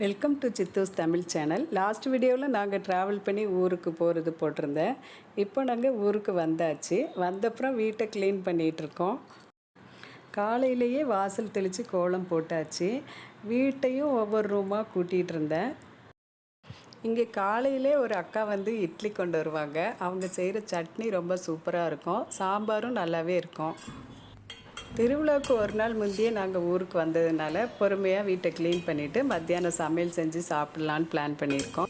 Welcome to Chithus Tamil channel last வீடியோவில் நாங்கள் travel பண்ணி ஊருக்கு போகிறது போட்டிருந்தேன். இப்போ நாங்கள் ஊருக்கு வந்தாச்சு. வந்தப்புறம் வீட்டை க்ளீன் பண்ணிகிட்ருக்கோம். காலையிலேயே வாசல் தெளித்து கோலம் போட்டாச்சு. வீட்டையும் ஒவ்வொரு ரூமாக கூட்டிகிட்டு இருந்தேன் இங்கே காலையிலே ஒரு அக்கா வந்து இட்லி கொண்டு வருவாங்க. அவங்க செய்கிற சட்னி ரொம்ப சூப்பராக இருக்கும். சாம்பாரும் நல்லாவே இருக்கும். திருவிழாவுக்கு ஒரு நாள் முந்தையே நாங்கள் ஊருக்கு வந்ததுனால பொறுமையாக வீட்டை க்ளீன் பண்ணிவிட்டு மத்தியானம் சமையல் செஞ்சு சாப்பிட்லான்னு பிளான் பண்ணியிருக்கோம்.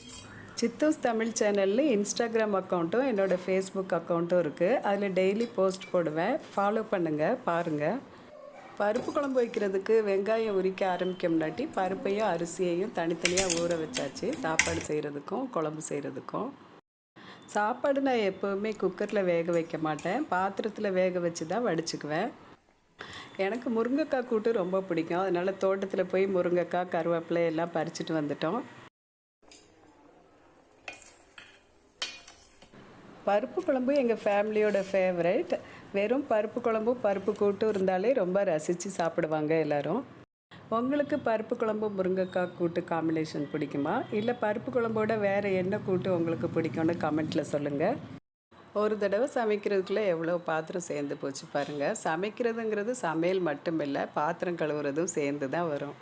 சித்தூஸ் தமிழ் சேனலில் இன்ஸ்டாகிராம் அக்கௌண்ட்டும் என்னோடய ஃபேஸ்புக் அக்கௌண்ட்டும் இருக்குது அதில் டெய்லி போஸ்ட் போடுவேன். ஃபாலோ பண்ணுங்கள் பாருங்கள் பருப்பு குழம்பு வைக்கிறதுக்கு வெங்காயம் உரிக்க ஆரம்பிக்க முன்னாடி பருப்பையும் அரிசியையும் தனித்தனியாக ஊற வச்சாச்சு. சாப்பாடு செய்கிறதுக்கும் குழம்பு செய்கிறதுக்கும் சாப்பாடு நான் எப்போவுமே குக்கரில் வேக வைக்க மாட்டேன். பாத்திரத்தில் வேக வச்சு தான் வடிச்சுக்குவேன். எனக்கு முருங்கைக்காய் கூட்டு ரொம்ப பிடிக்கும். அதனால் தோட்டத்தில் போய் முருங்கைக்காய் கருவேப்பிலை எல்லாம் பறிச்சுட்டு வந்துட்டோம். பருப்பு குழம்பு எங்கள் ஃபேமிலியோட ஃபேவரட் வெறும் பருப்பு குழம்பும் பருப்பு கூட்டும் இருந்தாலே ரொம்ப ரசித்து சாப்பிடுவாங்க எல்லோரும். உங்களுக்கு பருப்பு குழம்பு முருங்கைக்காய் கூட்டு காம்பினேஷன் பிடிக்குமா? இல்லை பருப்பு குழம்போட வேறு என்ன கூட்டு உங்களுக்கு பிடிக்கும்னு கமெண்ட்டில் சொல்லுங்கள் ஒரு தடவை சமைக்கிறதுக்குள்ளே எவ்வளோ பாத்திரம் சேர்ந்து போச்சு பாருங்கள் சமைக்கிறதுங்கிறது சமையல் மட்டும் இல்லை பாத்திரம் கழுவுறதும் சேர்ந்து தான் வரும்.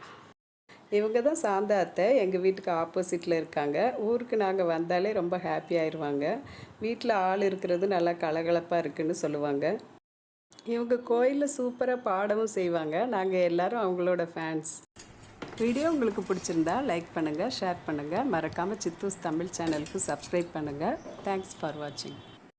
இவங்க தான் சாந்தா அத்தை. எங்கள் வீட்டுக்கு ஆப்போசிட்டில் இருக்காங்க. ஊருக்கு நாங்கள் வந்தாலே ரொம்ப ஹாப்பி ஆயிடுவாங்க வீட்டில் ஆள் இருக்கிறது நல்லா கலகலப்பாக இருக்குன்னு சொல்லுவாங்க. இவங்க கோயிலில் சூப்பராக பாடவும் செய்வாங்க. நாங்கள் எல்லோரும் அவங்களோட ஃபேன்ஸ் வீடியோ உங்களுக்கு பிடிச்சிருந்தா லைக் பண்ணுங்கள் ஷேர் பண்ணுங்கள் மறக்காமல் சித்தூஸ் தமிழ் சேனலுக்கு சப்ஸ்கிரைப் பண்ணுங்கள் தேங்க்ஸ் ஃபார் வாட்சிங்